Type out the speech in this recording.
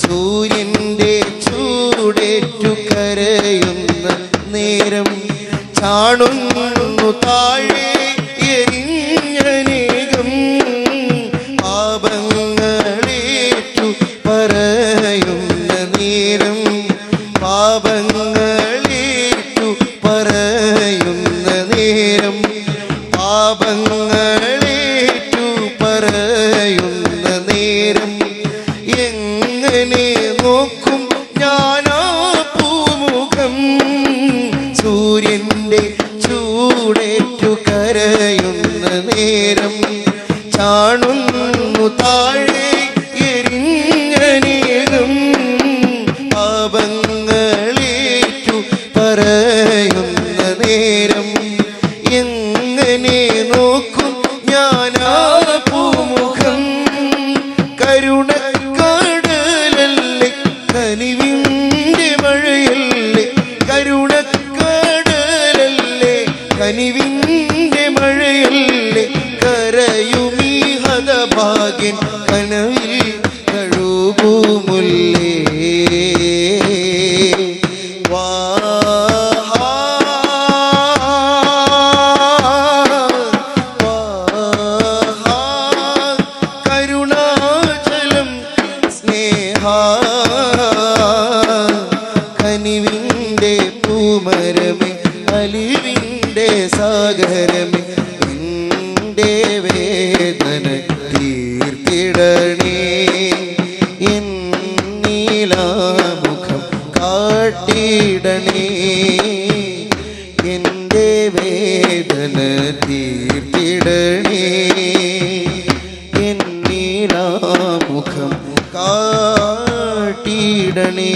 സൂര്യന്റെ ചൂടേറ്റു കരയുന്ന നേരം ചാണുന്നു താഴെ എരിഞ്ഞനേകം പറയുന്ന നേരം പാപങ്ങളേറ്റു പറയുന്ന നേരം നോക്കും ഞാനാ പൂമുഖം. സൂര്യന്റെ ചൂടേറ്റു കരയുന്ന നേരം ചാണുന്നു താഴെ എരിഞ്ഞനേകം. പാപങ്ങളേറ്റു പറയുന്ന നേരം എങ്ങനെ നോക്കും ഞാനാ പൂമുഖം. കരുണക്കടലല്ലേ മഴയല്ലേ? കരുണക്കടലല്ലേ? കനിവിന്റെ മഴയല്ലേ? കരയുമീ ഹതഭാഗ്യൻ കനവിൽ കഴുകുമുല്ലേ? കനിവിന്റെ പൂമരമേ അലിവിന്റെ സാഗരമേ എന്റെ വേദന തീർത്തിടണേ. എന്നീലാമുഖം കാട്ടിടണേ. എന്റെ വേദന തീർത്തിടണേ. എന്നീലാമുഖം കാട്ടിടണേ.